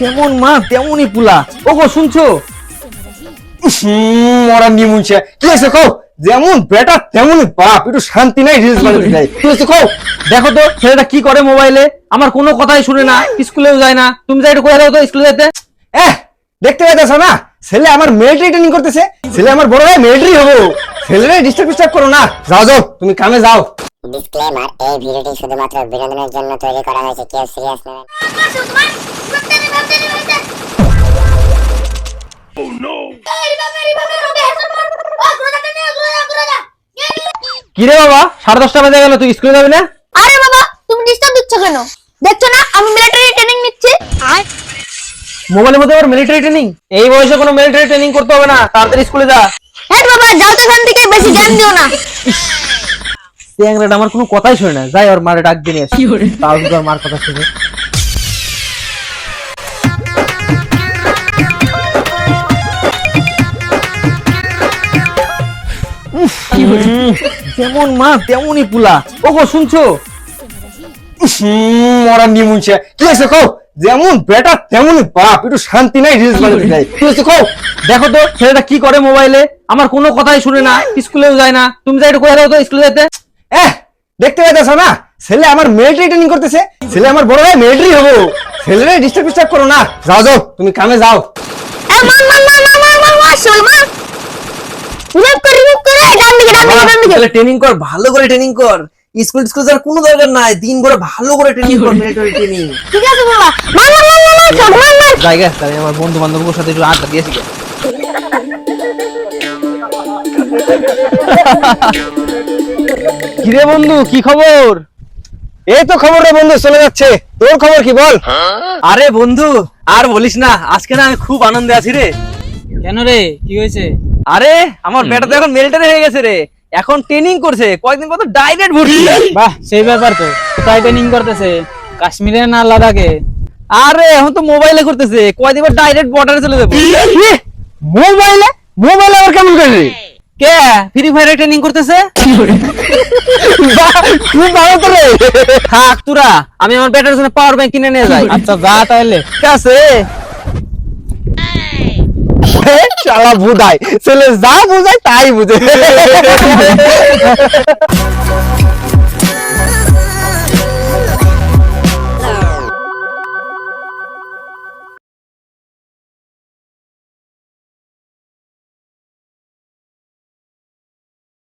যেমন মা তেমনই পুলা। ওগো শুনছো? মরা নিমুনছে কি হয়েছে কও? যেমন বেটা তেমনই বাপ। একটু শান্তি নাই রিলস বানাতে যাই। কি হয়েছে কও? দেখো তো ছেলেটা কি করে মোবাইলে আমার কোনো কথাই শুনে না স্কুলেও যায় না। তুমি যাই একটু করে দাও তো স্কুলে যেতে এহ দেখতে পাইতেছ না? ছেলে আমার মিলিটারি ট্রেনিং করতেছে। ছেলে আমার বড় ভাই মিলিটারি হব। ছেলেরে ডিস্টার্ব ডিস্টার্ব করো না। যাও যাও তুমি কামে যাও। ডিসক্লেমার এই ভিডিওটি শুধুমাত্র বিনোদনের জন্য তৈরি করা হয়েছে কেউ সিরিয়াস নেবেন কি রে বাবা? সাড়ে দশটা বাজে গেল তুই স্কুলে যাবি না? আরে বাবা তুমি ডিস্টার্ব দিচ্ছ কেন? দেখছ না আমি মিলিটারি ট্রেনিং নিচ্ছি। মোবাইলের মধ্যে আবার মিলিটারি ট্রেনিং এই বয়সে কোনো মিলিটারি ট্রেনিং করতে হবে না তাড়াতাড়ি স্কুলে যা। হ্যাঁ বাবা যাও তো এখান থেকে বেশি জ্ঞান দিও না। ট্যাংরাটা আমার কোনো কথাই শুনে না। যাই ওর মারে ডাক দিয়ে আসি। তাও মার কথা শুনে। যেমন মা তেমনই পুলা। ওগো শুনছো? মরা নিমুনছে কি হয়েছে কও? যেমন বেটা তেমনই বাপ। একটু শান্তি নাই রিলস বানাতে যাই। কি হয়েছে কও? দেখো তো ছেলেটা কি করে মোবাইলে? আমার কোনো কথাই শুনে না স্কুলেও যায় না। তুমি যাই একটু দাও তো স্কুলে যেতে। দেখতে পাইতেছ না? ছেলে আমার মিলিটারি ট্রেনিং করতেছে। ছেলে আমার বড় ভাই মিলিটারি হব। ছেলেরে ডিস্টার্ব ডিস্টার্ব করো না। যাও যাও তুমি কামে যাও। ট্রেনিং কর ভালো করে ট্রেনিং কর। স্কুল স্কুল যাওয়ার কোনো দরকার নাই। দিন ভরে ভালো করে ট্রেনিং কর মিলিটারি ট্রেনিং ঠিক আছে বাবা মা মা মা মা মা মা মা জায়গা তাহলে আমার বন্ধু বান্ধবের সাথে একটু আড্ডা দিয়েছি কিরে বন্ধু কি খবর? এই তো খবর রে বন্ধু চলে যাচ্ছে। তোর খবর কি বল? আরে বন্ধু আর বলিস না আজকে না আমি খুব আনন্দে আছি রে। কেন রে কি হয়েছে? আরে আমার বেটা তো এখন মিলিটারি হয়ে গেছে রে। এখন ট্রেনিং করছে কয়েকদিন পর তো ডাইরেক্ট ভর্তি। বাহ সেই ব্যাপার তো। কোথায় ট্রেনিং করতেছে কাশ্মীরে না লাদাখে? আরে এখন তো মোবাইলে করতেছে কয়দিন পর ডাইরেক্ট বর্ডারে চলে যাব। মোবাইলে মোবাইলে আবার কেমন করে? কে? ফ্রি ফায়ারে ট্রেনিং করতেছে? খুব ভালো তো রে থাক তোরা আমি আমার ব্যাটার জন্য পাওয়ার ব্যাংক কিনে নিয়ে যাই। আচ্ছা যা তাহলে ঠিক আছে? এ, শালা বুঝায় ছেলে যা বুঝায় তাই বুঝে।